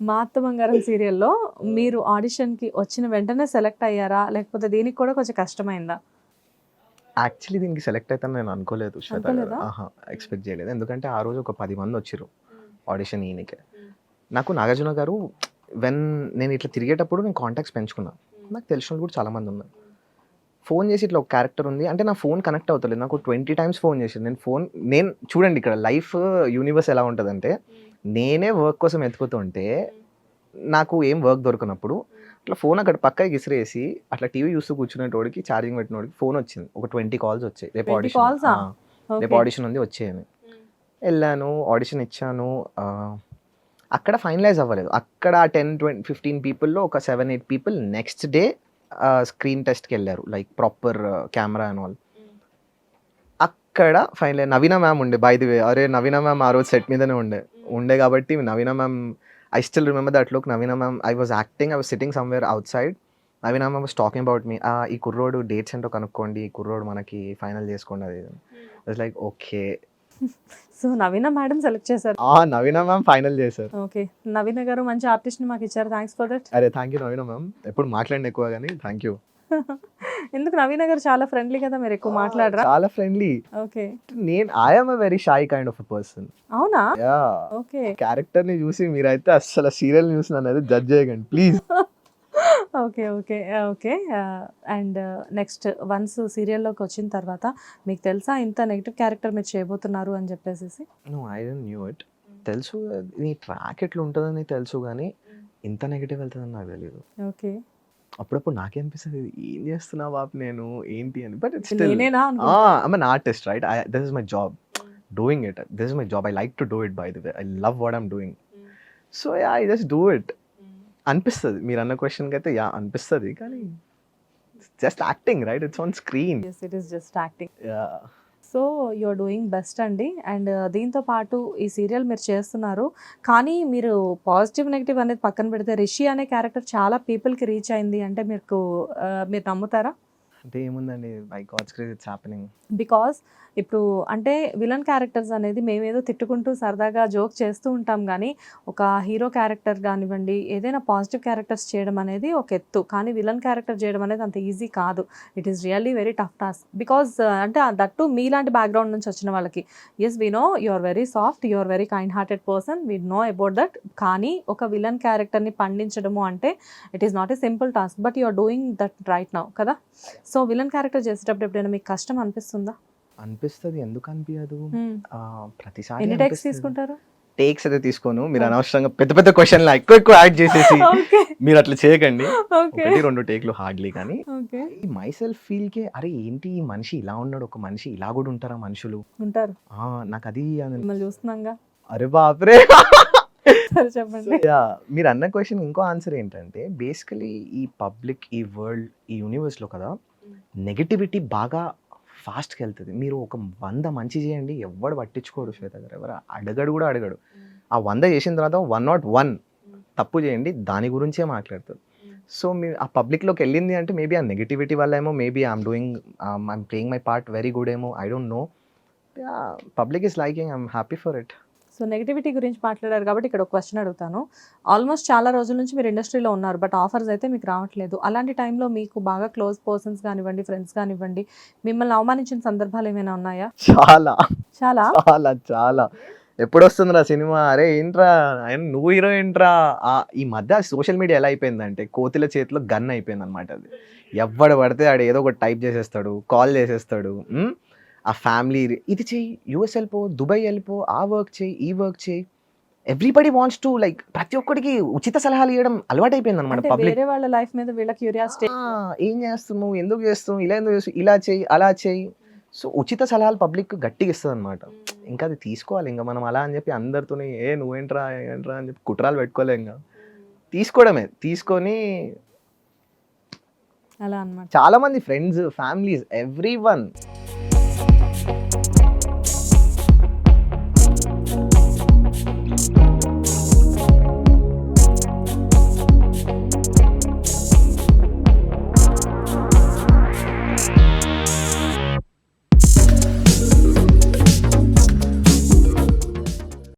మా అత్త బంగారం సీరియల్లో మీరు ఆడిషన్కి వచ్చిన వెంటనే సెలెక్ట్ అయ్యారా? లేకపోతే దీనికి కూడా కొంచెం కష్టమైందా? యాక్చువల్లీ దీనికి సెలెక్ట్ అవుతాను నేను అనుకోలేదు శ్వేత గారు. అనుకోలేదా? ఆహా ఎక్స్పెక్ట్ చేయలేదు. ఎందుకంటే ఆ రోజు ఒక పది మంది వచ్చారు ఆడిషన్ ఈయనకే. నాకు నాగార్జున గారు వెన్ నేను ఇట్లా తిరిగేటప్పుడు నేను కాంటాక్ట్స్ పెంచుకున్నా. నాకు తెలిసిన కూడా చాలా మంది ఉన్నారు. ఫోన్ చేసి ఇట్లా ఒక క్యారెక్టర్ ఉంది. అంటే నా ఫోన్ కనెక్ట్ అవుతలేదు. నాకు ట్వంటీ టైమ్స్ ఫోన్ చేసి నేను ఫోన్ నేను చూడండి ఇక్కడ లైఫ్ యూనివర్స్ ఎలా ఉంటుందంటే నేనే వర్క్ కోసం ఎత్తుకుతుంటే నాకు ఏం వర్క్ దొరికినప్పుడు అట్లా ఫోన్ అక్కడ పక్కకి విసిరేసి అట్లా టీవీ చూస్తూ కూర్చునేటోడికి ఛార్జింగ్ పెట్టినోడికి ఫోన్ వచ్చింది. ఒక ట్వంటీ కాల్స్ వచ్చాయి. రేపు 20 calls ఆ? ఆడిషన్ రేపు. ఆడిషన్ ఉంది వచ్చేయని. వెళ్ళాను ఆడిషన్ ఇచ్చాను. అక్కడ ఫైనలైజ్ అవ్వలేదు. అక్కడ టెన్ ట్వంటీ ఫిఫ్టీన్ పీపుల్లో ఒక seven eight people next day screen టెస్ట్కి వెళ్ళారు like proper camera and all అక్కడ ఫైనల్ నవీన మ్యామ్ ఉండే బై ది వే అరే నవీన మ్యామ్ ఆ రోజు సెట్ మీదనే ఉండే. ఉండే కాబట్టి Naveena ma'am I still remember that look Naveena ma'am I was acting I was sitting somewhere outside Naveena ma'am was talking about me ఈ కుర్రోడు డేట్స్ ఏంటో కనుక్కోండి ఈ కుర్రోడు మనకి ఫైనల్ చేసుకోండి అది like okay so Naveena madam select చేశారు. ఆ నవీన మ్యామ్ ఫైనల్ చేశారు. ఓకే. నవీన గారు మంచి ఆర్టిస్ట్ని మాకు ఇచ్చారు. Thanks for that. అరే థ్యాంక్ యూ నవీన మ్యామ్. ఎప్పుడు మాట్లాడిన ఎక్కువ కానీ థ్యాంక్ యూ. ఎందుకు నవీన గారు చాలా ఫ్రెండ్లీ కదా మీరు ఎక్కువ మాట్లాడరా? చాలా ఫ్రెండ్లీ. ఓకే. నేను I'm a very shy kind of person అవునా? Yeah okay. క్యారెక్టర్ని చూసి మీరైతే అసలు సీరియల్ న్యూస్ అనేది జడ్జ్ చేయకండి. Please okay okay okay. And next once సీరియల్లోకి వచ్చిన తర్వాత మీకు తెలుసా ఇంత నెగిటివ్ క్యారెక్టర్ మీరు చేయబోతున్నారు అని చెప్పేసి no I don't knew it. తెలుసు నీ ట్రాక్ ఎట్లా ఉంటుందని తెలుసు కానీ ఇంత నెగిటివ్ వెళ్తుందని నాకు తెలియదు ఓకే. అప్పుడప్పుడు నాకే అనిపిస్తుంది ఏం చేస్తున్నా బాబు నేను? ఏంటి? అని. But it's I'm artist right I this is my job doing it this is my job I like to do it by the way I love what I'm doing so yeah I just do it అనిపిస్తుంది. మీరు అన్న క్వశ్చన్కి అయితే yeah అనిపిస్తుంది. కానీ just acting right? It's on screen. It is just acting so you're doing best అండి. And దీంతో పాటు ఈ సీరియల్ మీరు చేస్తున్నారు. కానీ మీరు పాజిటివ్ నెగిటివ్ అనేది పక్కన పెడితే రిషి అనే క్యారెక్టర్ చాలా పీపుల్కి రీచ్ అయింది. అంటే మీకు ఆ, మీరు నమ్ముతారా? అంటే ఏముందండి? By God's craze it's happening because ఇప్పుడు అంటే విలన్ క్యారెక్టర్స్ అనేది మేమేదో తిట్టుకుంటూ సరదాగా జోక్ చేస్తూ ఉంటాం కానీ ఒక హీరో క్యారెక్టర్ కానివ్వండి ఏదైనా పాజిటివ్ క్యారెక్టర్స్ చేయడం అనేది ఒక ఎత్తు. కానీ విలన్ క్యారెక్టర్ చేయడం అనేది అంత ఈజీ కాదు. It is really very tough task because అంటే దట్టు మీలాంటి బ్యాక్గ్రౌండ్ నుంచి వచ్చిన వాళ్ళకి. Yes we know you are very soft you are very kind hearted person we know about that కానీ ఒక విలన్ క్యారెక్టర్ని పండించడము అంటే it is not a simple task but you are doing that right now కదా? So villain character చేసేటప్పుడు ఎప్పుడైనా మీకు కష్టం అనిపిస్తుందా? అనిపిస్తుంది. ఎందుకు అనిపించదు ప్రతిసారి ఎన్ని టెక్స్ తీసుకుంటారు? టేక్స్ అయితే తీసుకోను. మీరు అనవసరంగా పెద్ద పెద్ద క్వశ్చన్లు ఎక్కువ ఎక్కువ యాడ్ చేసేసి మీరు అట్లా చేయకండి. ఒకటి రెండు టేక్లు హార్డ్లీ కానీ. ఈ మై సెల్ఫ్ ఫీల్ కే అరే ఏంటి ఈ మనిషి ఇలా ఉన్నాడు? ఒక మనిషి ఇలా కూడా ఉంటారా మనుషులు? ఉంటారు. నాకు అది చూస్తున్నాగా. అరే బాప్రే! చెప్పండి. మీరు అన్న క్వశ్చన్ ఇంకో ఆన్సర్ ఏంటంటే బేసికలీ ఈ పబ్లిక్ ఈ వరల్డ్ ఈ యూనివర్స్లో కదా నెగటివిటీ బాగా ఫాస్ట్కి వెళ్తుంది. మీరు ఒక వంద మంచి చేయండి ఎవడు పట్టించుకోడు శ్వేత గారు. ఎవరు అడగడు కూడా అడగడు. ఆ వంద చేసిన తర్వాత వన్ నాట్ వన్ తప్పు చేయండి దాని గురించే మాట్లాడతారు. సో మీ ఆ పబ్లిక్లోకి వెళ్ళింది అంటే మేబీ ఆ నెగిటివిటీ వల్ల ఏమో maybe I'm doing I'm playing my part very good ఏమో I don't know public is liking I'm happy for it so negativity గురించి మాట్లాడారు కాబట్టి ఇక్కడ ఒక క్వశ్చన్ అడుగుతాను. ఆల్మోస్ట్ చాలా రోజుల నుంచి మీరు ఇండస్ట్రీలో ఉన్నారు బట్ ఆఫర్స్ అయితే మీకు రావట్లేదు. అలాంటి టైంలో మీకు బాగా క్లోజ్ పర్సన్స్ కానివ్వండి ఫ్రెండ్స్ కానివ్వండి మిమ్మల్ని అవమానించిన సందర్భాలు ఏమైనా ఉన్నాయా? చాలా. చాలా? చాలా చాలా. ఎప్పుడు వస్తుందిరా సినిమా? అరే ఏంట్రా? ఆయన నువ్వు హీరో ఏంట్రా ఈ మధ్య సోషల్ మీడియా ఎలా అయిపోయిందంటే కోతుల చేతిలో గన్ అయిపోయింది అనమాట అది. ఎవడు పడితే ఆడు ఏదో ఒకటి టైప్ చేసేస్తాడు కాల్ చేసేస్తాడు? ఆ ఫ్యామిలీ ఇది చెయ్యి యూఎస్ వెళ్ళిపో దుబాయ్ వెళ్ళిపో ఆ వర్క్ చేయి ఈ వర్క్ చేయి. ఎవ్రీబడి వాంట్స్ టు లైక్ ప్రతి ఒక్కడికి ఉచిత సలహాలు ఇవ్వడం అలవాటు అయిపోయింది అనమాట పబ్లిక్ వాళ్ళ లైఫ్ మీద వీళ్ళ క్యూరియాసిటీ. ఏం చేస్తున్నావు? ఎందుకు చేస్తున్నావు? ఇలా ఎందుకు చేస్తున్నావు? ఇలా చేయి అలా చేయి. సో ఉచిత సలహాలు పబ్లిక్ గట్టిగా ఇస్తుంది అనమాట ఇంకా అది తీసుకోవాలి ఇంకా మనం అలా అని చెప్పి అందరితోని ఏ నువ్వేంట్రా ఏంట్రా? అని చెప్పి కుట్రాలు పెట్టుకోలే ఇంకా. తీసుకోవడమే తీసుకొని అలా అన్నమాట. చాలా మంది ఫ్రెండ్స్ ఫ్యామిలీస్ ఎవ్రీ వన్